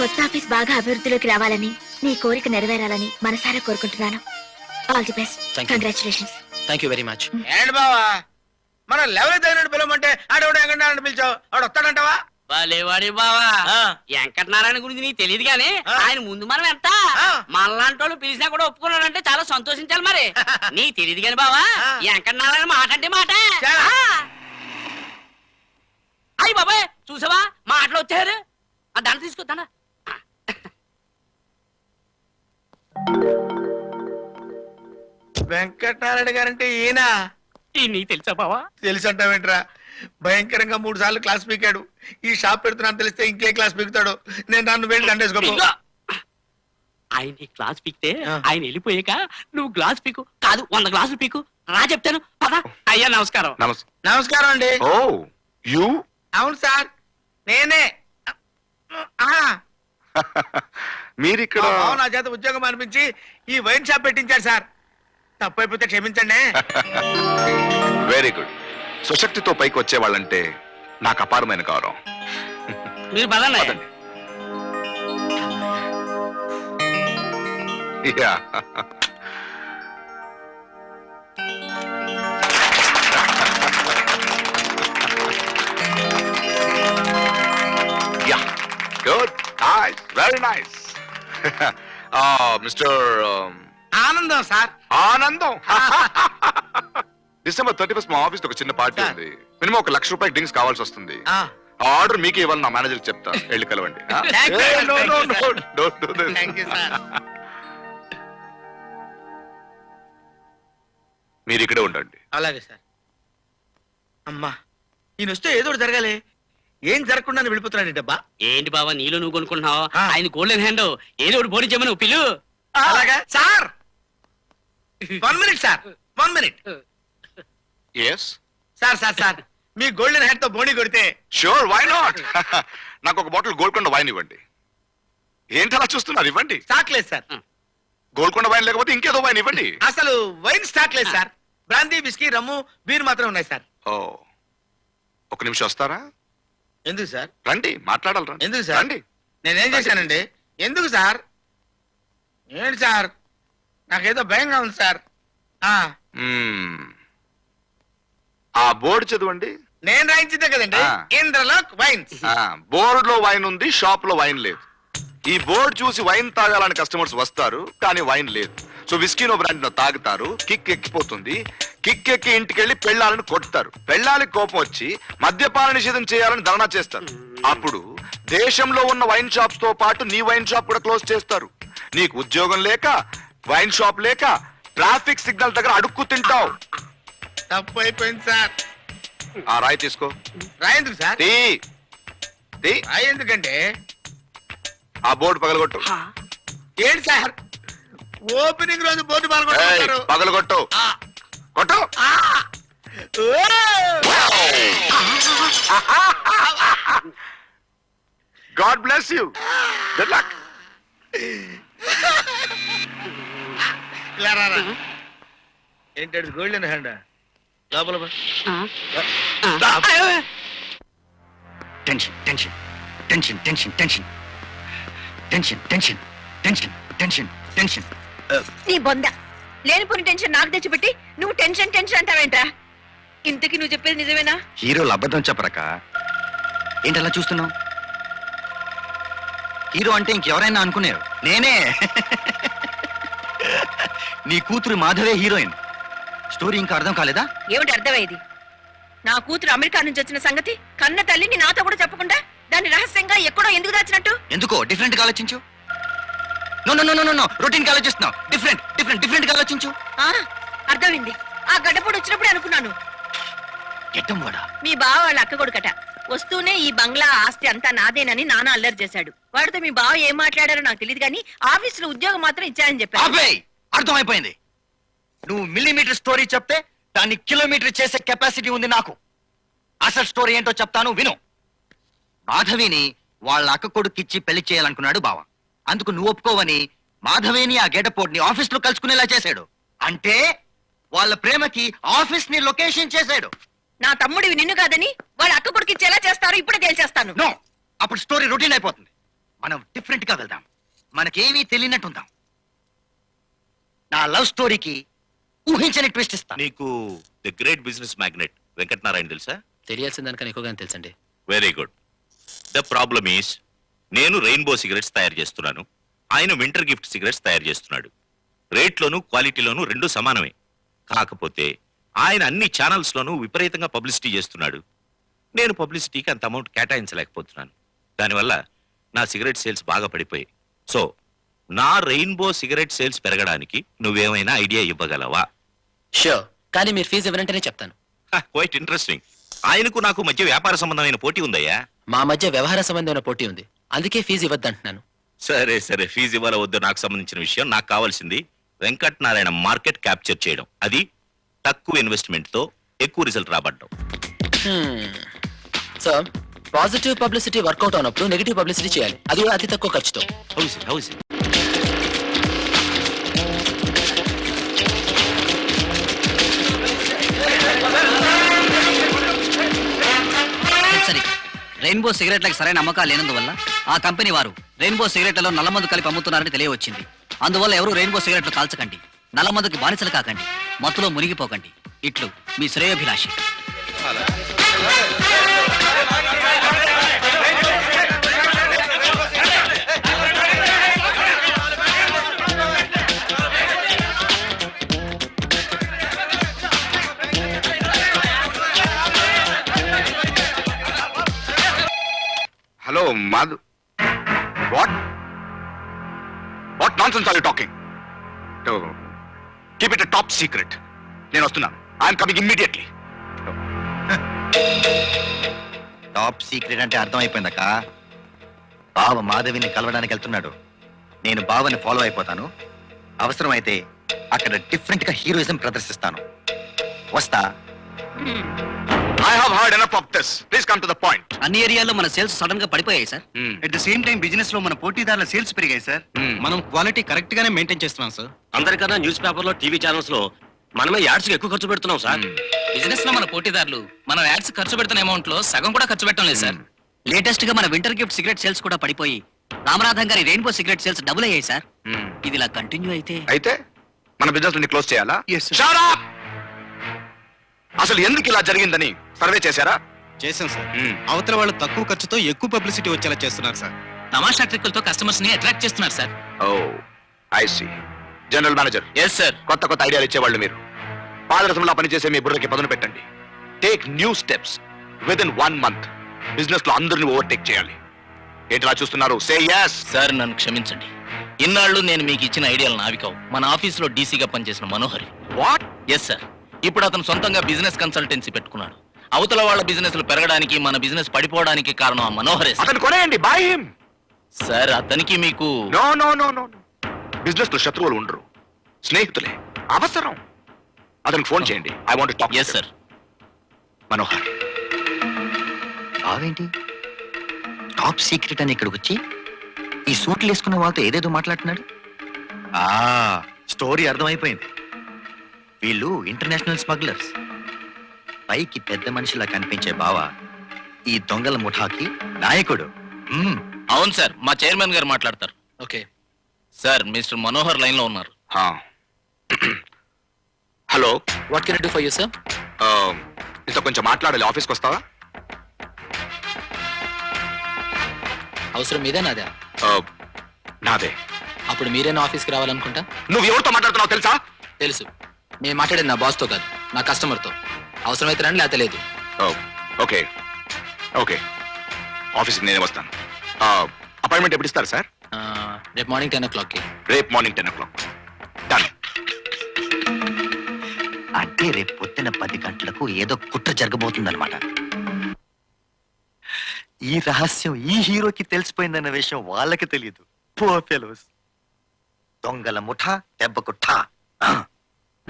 కొత్త ఆఫీస్ బాగా అభివృద్ధిలోకి రావాలని నీ కోరిక నెరవేరాలని మనసారా కోరుకుంటున్నాను. All the best. Congratulations thank you very much ఏంటి బావా? మన లెవెల్ తగినట్టు పిలవమంటే ఆడవిడ ఎక్కడ పిలిచావు. ఆడు వస్తాడంటావా? వాడి బావా. ఆ. వెంకటనారాయణ గురించి నీకు తెలియదు కానీ. ఆయన ముందు మనం ఎంత? ఆ. మనలాంటి వాళ్ళు పిలిచినా కూడా ఒప్పుకున్నాడంటే చాలా సంతోషించాలి మరి. నీకు తెలియదు కానీ బావా. వెంకటనారాయణ మాట అంటే మాట. అయ్యి బాబాయ్ చూసావా? మాటలు వచ్చారు ఆ దండ తీసుకొస్తానా వెంకటనారాయణ గారంటే ఈయన? ఈ నీకు తెలుసా బావా? తెలిసి అంటావేంట్రా భయంకరంగా మూడు సార్లు క్లాస్ పీకాడు. ఈ షాప్ పెడుతున్నా తెలిస్తే ఇంకే క్లాస్ పీకుతాడు. నేను నన్ను వెళ్ళి దండేసుకో ఇదిగో. ఆయన ఈ గ్లాస్ పీకితే ఆ. ఆయన వెళ్ళిపోయాక నువ్వు గ్లాస్ పీకు. కాదు వంద గ్లాసులు పీకు. రా చెప్తాను. పదా. అయ్యా నమస్కారం. నమస్తే నమస్కారం అండి. Oh you? అవును సార్. నేనే. ఆ, మీరిక్కడ మా బావ నా చేత ఉద్యోగం అనిపించి ఈ వైన్ షాప్ పెట్టించాడు సార్. తప్పైపోతే క్షమించండి. వెరీ గుడ్ సుశక్తితో పైకి వచ్చే వాళ్ళంటే నాకు అపారమైన గౌరవం. మీరు పదండి. పదండి. Ya. Ya. Good nice very nice mister Anandam sir. Anandam? December thirty first మా ఆఫీస్ ఒక చిన్న పార్టీ. ఉంది. మినిమం ఒక లక్ష రూపాయలు డ్రింక్స్ కావాల్సి వస్తుంది. ఆ, ఆర్డర్ మీకే ఇవ్వాలి నా మేనేజర్ చెప్తా. వెళ్ళి కలవండి. మీరు ఇక్కడే ఉండండి. అలాగే సార్. అమ్మా ఈయన వస్తే ఏదో జరగాలి. ఏం జరగకుండా వెళ్ళిపోతున్నాడు డబ్బా? ఏంటి బాబా నీలో నువ్వు కొనుక్కుంటున్నావు. ఆయన గోల్డెన్ హ్యాండ్ ఏదో ఒకటి బోడి చెప్పను పిల్లు. అలాగా? Sir! One minute sir. One minute. Yes sir sir sir. మీ గోల్డెన్ హ్యాట్తో బోణి కొడితే షూర్ వై నాట్ నాకు ఒక బాటిల్ గోల్కొండ వైన్ ఇవ్వండి. ఏంటి అలా చూస్తున్నారు? ఇవ్వండి. స్టాక్ లేదు సార్. గోల్కొండ వైన్ లేకపోతే ఇంకేదో వైన్ ఇవ్వండి. అసలు వైన్ స్టాక్ లేదు sir. Brandy whisky rum beer మాత్రం ఉన్నాయి సార్. ఓ. ఒక నిమిషం వస్తారా? ఎందుకు సార్? రండి మాట్లాడాలి రండి. ఎందుకు సార్? రండి. నేనేం చేశానండి? ఎందుకు సార్? ఏంటి సార్? నాకేదో భయంగా ఉంది సార్. ఆ. ఆ బోర్డు చదవండి. నేను రాయించిందే కదండి? ఆ. ఇంద్రలోక్ వైన్స్. బోర్డు లో వైన్ ఉంది షాప్లో వైన్ లేదు. ఈ బోర్డు చూసి వైన్ తాగాలని కస్టమర్స్ వస్తారు కానీ వైన్ లేదు. సో విస్కీనో బ్రాండ్లో తాగుతారు కిక్ ఎక్కిపోతుంది. కిక్ ఎక్కి ఇంటికి వెళ్ళి పెళ్ళాలని కొడతారు. పెళ్ళానికి కోపం వచ్చి మద్యపాన నిషేధం చేయాలని ధర్నా చేస్తారు. అప్పుడు దేశంలో ఉన్న వైన్ షాప్స్తో పాటు నీ వైన్ షాప్ కూడా క్లోజ్ చేస్తారు. నీకు ఉద్యోగం లేక వైన్ షాప్ లేక ట్రాఫిక్ సిగ్నల్ దగ్గర అడుక్కు తింటావు. తప్పు అయిపోయింది సార్. ఆ రాయి తీసుకో. రాయందుకు సార్? తీ. తీ. రాయి ఎందుకంటే? ఆ బోర్డు పగలగొట్టు. ఏంటి సార్? ఓపెనింగ్ రోజు బోర్డు ఏయ్, పాల్గొంటున్నారు పగలగొట్టు కొట్టు. God bless you good luck ఏంటది గోల్డెన్ హ్యాండ్? లోపల. Tension tension tension tension tension tension tension tension tension tension నీ బొంద. లేనిపోని టెన్షన్ నాకు తెచ్చిపెట్టి నువ్వు టెన్షన్ టెన్షన్ అంటావేంట్రా? ఇంతకి నువ్వు చెప్పేది నిజమేనా? హీరోలు అబద్ధం చెప్పరక ఏంటి అలా చూస్తున్నావు? హీరో అంటే ఇంకెవరైనా అనుకునేరు. నేనే. నీ కూతురు మాధవే హీరోయిన్. స్టోరీ ఇంకా అర్థం కాలేదా? ఏమిటి అర్థమయ్యేది? నా కూతురు అమెరికా నుంచి వచ్చిన సంగతి కన్న తల్లిని నాతో కూడా చెప్పకుండా దాన్ని రహస్యంగా ఎక్కడో ఎందుకు దాచినట్టు? ఎందుకో? డిఫరెంట్గా ఆలోచించు. No no no no no రొటీన్గా ఆలోచిస్తున్నావు డిఫరెంట్ డిఫరెంట్ డిఫరెంట్గా ఆలోచించు. ఆ అర్థమైంది. ఆ గడ్డపొడి వచ్చినప్పుడే అనుకున్నాను. వాడా మీ బావ వాళ్ళ అక్క కొడుకట. వస్తూనే ఈ బంగ్లా ఆస్తి అంతా నాదేనని నాన్న అల్లరి చేశాడు. వాడితో మీ బావ ఏం మాట్లాడారో నాకు తెలియదు కానీ ఆఫీసులో ఉద్యోగం మాత్రం ఇచ్చారని చెప్పారు ఆపేయ్ అర్థమైపోయింది. నువ్వు మిల్లీమీటర్ స్టోరీ చెప్తే దాన్ని కిలోమీటర్ చేసే కెపాసిటీ ఉంది నాకు. అసలు స్టోరీ ఏంటో చెప్తాను విను. మాధవిని వాళ్ళ అక్క కొడుకిచ్చి పెళ్ళి చేయాలనుకున్నాడు బావ. అందుకు నువ్వు ఒప్పుకోవని మాధవిని ఆ గేటపోర్ట్ ఆఫీస్లో కలుసుకునేలా చేశాడు. అంటే వాళ్ళ ప్రేమకి ఆఫీస్ని లొకేషన్ చేశాడు. నా తమ్ముడివి నిన్ను కాదని వాళ్ళ అక్క కొడుకు ఇచ్చేలా చేస్తారు ఇప్పుడే తేల్చేస్తాను. నో! అప్పుడు స్టోరీ రొటీన్ అయిపోతుంది. మనం డిఫరెంట్గా వెళ్దాం. మనకేమీ తెలియనట్టు ఉందాం నా లవ్ స్టోరీకి ఊహించని ట్విస్ట్ ఇస్తాను నీకు the great business magnate Venkatanarayana తెలుసా? తెలియాల్సిన దానికన్నా ఎక్కువగా తెలుసండి. Very good. The problem is నేను రెయిన్బో సిగరెట్స్ తయారు చేస్తున్నాను. ఆయన వింటర్ గిఫ్ట్ సిగరెట్స్ తయారు చేస్తున్నాడు. రేట్లోను క్వాలిటీలోను రెండు సమానమే. కాకపోతే ఆయన అన్ని ఛానల్స్ లోనూ విపరీతంగా పబ్లిసిటీ చేస్తున్నాడు. నేను పబ్లిసిటీకి అంత అమౌంట్ కేటాయించలేకపోతున్నాను. దానివల్ల నా సిగరెట్ సేల్స్ బాగా పడిపోయాయి. సో నా రెయిన్బో సిగరెట్ సేల్స్ పెరగడానికి నువ్వేమైనా ఐడియా ఇవ్వగలవా? షూర్ కానీ మీరు ఫీజు ఇవ్వనంటేనే చెప్తాను. క్వైట్ ఇంట్రెస్టింగ్ ఆయనకు నాకు మధ్య వ్యాపార సంబంధమైన పోటీ ఉందయ్యా. మా మధ్య వ్యవహార సంబంధమైన పోటీ ఉంది. అందుకే ఫీజు ఇవ్వద్దంటున్నాను. సరే సరే. ఫీజు ఇవ్వాల వద్దు నాకు సంబంధించిన విషయం. నాకు కావాల్సింది వెంకట్ నారాయణ మార్కెట్ క్యాప్చర్ చేయడం. అది తక్కువ ఇన్వెస్ట్మెంట్తో ఎక్కువ result రాబడ్డం so positive publicity work out అవునప్పుడు negative publicity చేయాలి. అది అతి తక్కువ ఖర్చుతో. హౌస్ హౌస్ సరే రెయిన్బో సిగరెట్లకు సరైన అమ్మకాలు లేనందువల్ల ఆ కంపెనీ వారు రెయిన్బో సిగరెట్లలో నల్లమందు కలిపి అమ్ముతున్నారని తెలియవచ్చింది. అందువల్ల ఎవరు రెయిన్బో సిగరెట్లు కాల్చకండి. నల్లమందుకి బానిసలు కాకండి. మత్తులో మునిగిపోకండి. ఇట్లు మీ శ్రేయోభిలాషి. Madhu. What what nonsense are you talking keep it top secret నేను వస్తున్నాను. I'm coming immediately top secret అంటే అర్థమైపోయిందక్క బావ మాధవిని కలవడానికి వెళ్తున్నాడు. నేను బావని ఫాలో అయిపోతాను. అవసరమైతే అక్కడ డిఫరెంట్గా హీరోయిజం ప్రదర్శిస్తాను. వస్తా. I have heard enough of this please come to the point అన్ని ఏరియాల్లో మన సేల్స్ సడన్గా పడిపోయాయి sir. At the same time బిజినెస్లో మన పోటీదారుల సేల్స్ పెరిగాయి సార్. మనం క్వాలిటీ కరెక్ట్ గానే మెయింటైన్ చేస్తున్నాం సార్. అందరికన్నా న్యూస్ పేపర్లో టీవీ ఛానల్స్లో మనమే యాడ్స్ ఎక్కువ ఖర్చు పెడుతున్నాం సార్. బిజినెస్లో మన పోటీదారులు మనం యాడ్స్ ఖర్చు పెడుతున్న అమౌంట్లో సగం కూడా ఖర్చు పెట్టడం లేదు సార్. లేటెస్ట్గా మన వింటర్ గిఫ్ట్ సిగరెట్ సేల్స్ కూడా పడిపోయి రామనాథం గారి రెయిన్బో సిగరెట్ సేల్స్ డబుల్ అయ్యాయి సార్. ఇది ఇలా కంటిన్యూ అయితే. అయితే మన బిజినెస్ని క్లోజ్ చేయాలా? Yes, sir. Shut up! అసలు ఎందుకు ఇలా జరిగిందని సర్వే చేశారా? చేశాం సార్. అవతల వాళ్ళు తక్కువ ఖర్చుతో ఎక్కువ పబ్లిసిటీ వచ్చేలా చేస్తున్నారు సార్. తమాషా ట్రిక్కులతో కస్టమర్స్ని అట్రాక్ట్ చేస్తున్నారు sir. Oh I see. General manager. Yes sir కొత్త కొత్త ఐడియాలు ఇచ్చేవాళ్ళు మీరు. పాదరసంలో పనిచేసే మీ బుర్రకి పదును పెట్టండి. Take new steps with in one month బిజినెస్లో అందరిని ఓవర్టేక్ చేయాలి. ఏంటిలా చూస్తున్నారు? సే yes. సార్ నన్ను క్షమించండి. ఇన్నాళ్ళు నేను మీకు ఇచ్చిన ఐడియాలు నావికావు. మన ఆఫీస్లో డీసీగా పనిచేసిన మనోహరి. వాట్ ఎస్ సార్ ఇప్పుడు అతను సొంతంగా బిజినెస్ కన్సల్టెన్సీ పెట్టుకున్నాడు. అవతల వాళ్ళ బిజినెస్ పెరగడానికి మన బిజినెస్ పడిపోవడానికి కారణం ఆ మనోహరే సార్. అతను కొనేయండి బాయ్ హిమ్ సార్ అతనికి మీకు నో నో నో నో బిజినెస్లో శత్రువులు ఉండరు. స్నేహితులే. అవసరం. అతనికి ఫోన్ చేయండి. I want talk yes sir Manohar. బావేంటి top secret అని ఇక్కడికి వచ్చి ఈ సూట్లు వేసుకున్న వాళ్ళతో ఏదేదో మాట్లాడుతున్నాడు? ఆ స్టోరీ అర్థమైపోయింది. వీళ్ళు ఇంటర్నేషనల్ స్మగ్లర్స్. పైకి పెద్ద మనిషిలా కనిపించే బావ ఈ దొంగల ముఠాకి నాయకుడు. అవును సార్ మా చైర్మన్ గారు మాట్లాడతారు. ఓకే. సార్ మిస్టర్ మనోహర్ లైన్లో ఉన్నారు hello. What can do for you sir ఇంత కొంచెం మాట్లాడాలి. ఆఫీస్కి వస్తావా? అవసరం మీదే నాదా. నాదే. అప్పుడు మీరేనా ఆఫీస్కి రావాలనుకుంటా? నువ్వు ఎవరితో మాట్లాడుతున్నావు తెలుసా? తెలుసు. నేను మాట్లాడేది నా బాస్తో కాదు నా కస్టమర్తో అవసరమైతే రండి లేకపోతే లేదు. ఓకే ఓకే ఆఫీస్కి నేనే వస్తాను. అపాయింట్మెంట్ ఎప్పుడు ఇస్తారు సార్ ఆ, రేపు మార్నింగ్ టెన్ ఓ క్లాక్కి రేపు morning ten o'clock done అంటే రేపు పొద్దున పది గంటలకు ఏదో కుట్ర జరగబోతుందన్నమాట. ఈ రహస్యం ఈ హీరోకి తెలిసిపోయిందన్న విషయం వాళ్ళకి తెలియదు. Poor fellows. దొంగల ముఠా దెబ్బకు ఠా.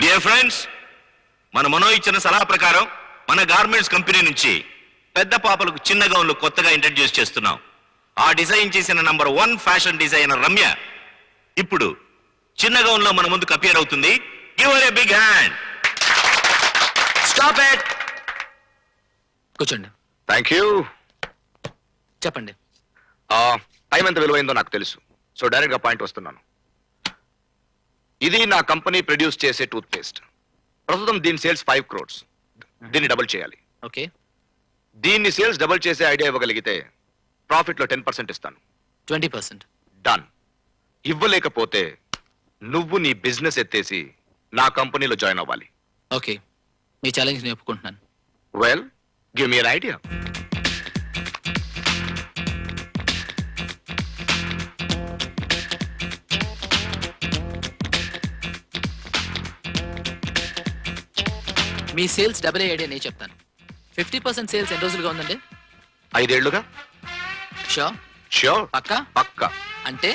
డియర్ ఫ్రెండ్స్ మన మనో ఇచ్చిన సలహా ప్రకారం మన గార్మెంట్స్ కంపెనీ నుంచి పెద్ద పాపలకు చిన్న గౌన్లు కొత్తగా ఇంట్రడ్యూస్ చేస్తున్నాం. ఆ డిజైన్ చేసిన number one fashion designer Ramya ఇప్పుడు చిన్న గౌన్లో మన ముందుకు అపియర్ అవుతుంది. Give a big hand stop it కూర్చోండి. థ్యాంక్ యూ చెప్పండి. టైం ఎంత విలువైందో నాకు తెలుసు. సో డైరెక్ట్గా పాయింట్ వస్తున్నాను. ఇది నా కంపెనీ ప్రొడ్యూస్ చేసే టూత్ పేస్ట్ ప్రస్తుతం దీని సేల్స్ ఫైవ్ క్రోడ్స్. దీన్ని డబుల్ చేయాలి. ఓకే. దీన్ని సేల్స్ డబుల్ చేసే ఐడియా ఇవ్వగలిగితే ప్రాఫిట్లో టెన్ పర్సెంట్ ఇస్తాను. Twenty percent. డన్. ఇవ్వలేకపోతే నువ్వు నీ బిజినెస్ ఎత్తేసి నా కంపెనీలో జాయిన్ అవ్వాలి. ఓకే. మీ ఛాలెంజ్ నేను ఒప్పుకుంటున్నాను. Well give me idea. మీ సేల్స్ డబుల్ ఐడియా నేను చెప్తాను. ఫిఫ్టీ పర్సెంట్ సేల్స్ ఎన్ని రోజులుగా ఉందండి? ఐదేళ్ళుగా? షో ష్యూర్ పక్కా? పక్కా. అంటే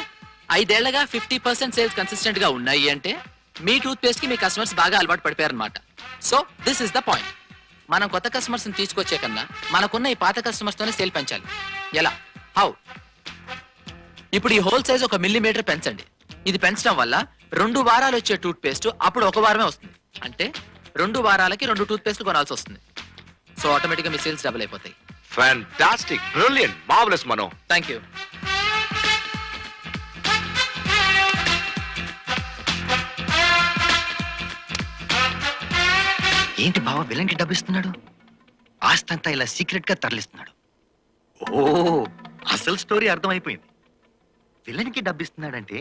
ఐదేళ్ళగా ఫిఫ్టీ పర్సెంట్ సేల్స్ కన్సిస్టెంట్గా ఉన్నాయి అంటే మీ టూత్ పేస్ట్కి మీ కస్టమర్స్ బాగా అలవాటు పడిపోయారనమాట so this is the point మనం కొత్త కస్టమర్స్ని తీసుకొచ్చే కన్నా మనకున్న ఈ పాత కస్టమర్స్ తోనే సేల్ పెంచాలి. ఎలా? హౌ ఇప్పుడు ఈ హోల్ సైజ్ ఒక మిల్లీమీటర్ పెంచండి. ఇది పెంచడం వల్ల రెండు వారాలు వచ్చే టూత్ పేస్ట్ అప్పుడు ఒక వారమే వస్తుంది. అంటే రెండు వారాలకి రెండు టూత్ పేస్ట్ కొనాల్సి వస్తుంది. సో ఆటోమేటిక్గా మీ సేల్స్ డబుల్ అయిపోతాయి. Fantastic brilliant marvellous Mano thank you ఏంటి బావ విలన్కి డబ్బిస్తున్నాడు ఆస్తంతా ఇలా సీక్రెట్గా తరలిస్తున్నాడు. ఓ అసలు స్టోరీ అర్థమైపోయింది. విలన్కి డబ్బిస్తున్నాడంటే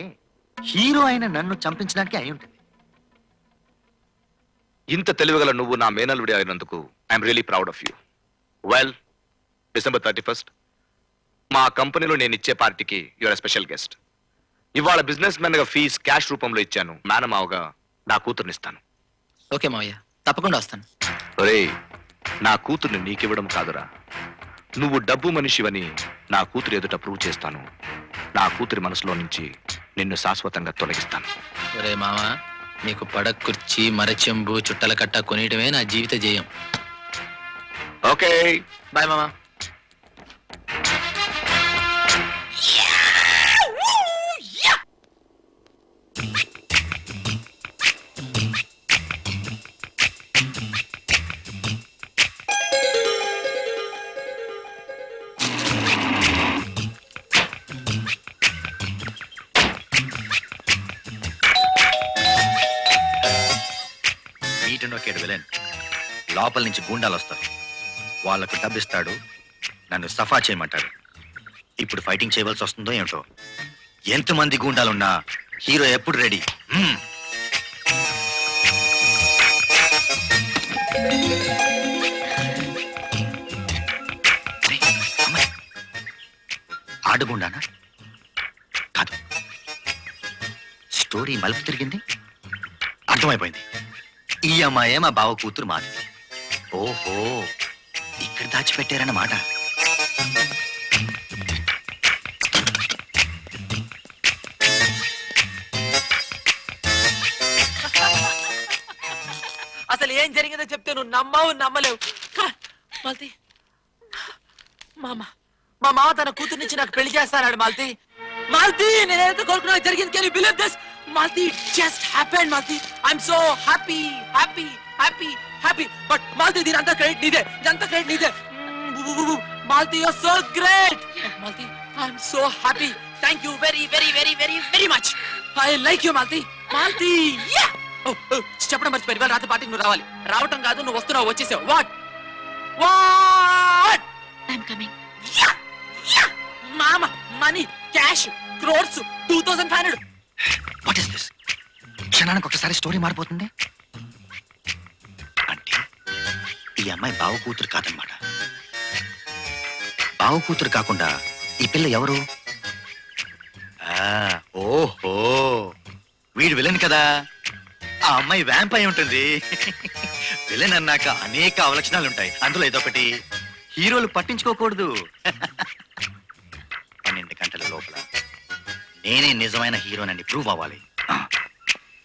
హీరో అయిన నన్ను చంపించడానికి అయి ఉంటుంది. ఇంత తెలివిగల నువ్వు నా మేనల్విడి అయినందుకు I'm really proud of you well December thirty first మా కంపెనీలో నేను ఇచ్చే పార్టీకి యువర్ స్పెషల్ గెస్ట్ ఇవాళ బిజినెస్ మెన్గా ఫీజ్ క్యాష్ రూపంలో ఇచ్చాను. మేనమావగా నా కూతుర్నిస్తాను ఓకే మావయ్య. తప్పకుండా వస్తాను. ఒరే నా కూతుర్ని నీకివ్వడం కాదురా. నువ్వు డబ్బు మనిషివని నా కూతురు ఎదుట ప్రూవ్ చేస్తాను. నా కూతురి మనసులో నుంచి నిన్ను శాశ్వతంగా తొలగిస్తాను. ఒరే మామ నీకు పడక కుర్చీ మరచెంబు చుట్టల కట్ట కొనియటమే నా జీవిత జయం ఓకే. బాయ్ మామా. లోపల నుంచి గూండాలు వస్తారు వాళ్ళకు డబ్బిస్తాడు నన్ను సఫా చేయమంటాడు. ఇప్పుడు ఫైటింగ్ చేయవలసి వస్తుందో ఏమిటో. ఎంతమంది గూండాలున్నా హీరో ఎప్పుడు రెడీ? ఆడుగుండానా కాదు. స్టోరీ మలుపు తిరిగింది. అర్థమైపోయింది. ఈ అమ్మాయే మా బావ కూతురు మాది. ఓహో. ఇక్కడ దాచిపెట్టారన్నమాట. అసలు ఏం జరిగిందో చెప్తే నువ్వు నమ్మవు నమ్మలేవు. మాల్తి. మామ మా మామ తన కూతురు నుంచి నాకు పెళ్ళి చేస్తానాడు మాల్తి. మాల్తి నేనైతే కోరుకున్నా జరిగింది. Can believe this Malti just happened Malti. I'm so happy happy happy happy but Malti దీని అంతా క్రెడిట్ నీదే ఇదంతా క్రెడిట్ నీదే Malti you so great Malti I'm so happy thank you very very very very very much I like you Malti Malti ya చెప్పడం మర్చిపోయి ఇవాళ రాత్రి పార్టీకి నువ్వు రావాలి. రావటం కాదు నువ్వు వస్తున్నావు వచ్చేసావు. వాట్ వాట్ ఐఎమ్ కమింగ్ మామ money cash crores two thousand five hundred what is this క్షణానికి ఒకసారి స్టోరీ మారిపోతుంది. ఈ అమ్మాయి బావ కూతురు కాదనమాట. బావ కూతురు కాకుండా ఈ పిల్ల ఎవరు? ఆ, ఓహో. వీడు విలన్ కదా. ఆ అమ్మాయి వ్యాంప్ అయి ఉంటుంది. విలన్ అన్నాక అనేక అవలక్షణాలు ఉంటాయి. అందులో ఇదొకటి హీరోలు పట్టించుకోకూడదు. పన్నెండు గంటల లోపల నేనే నిజమైన హీరోనని ప్రూవ్ అవ్వాలి.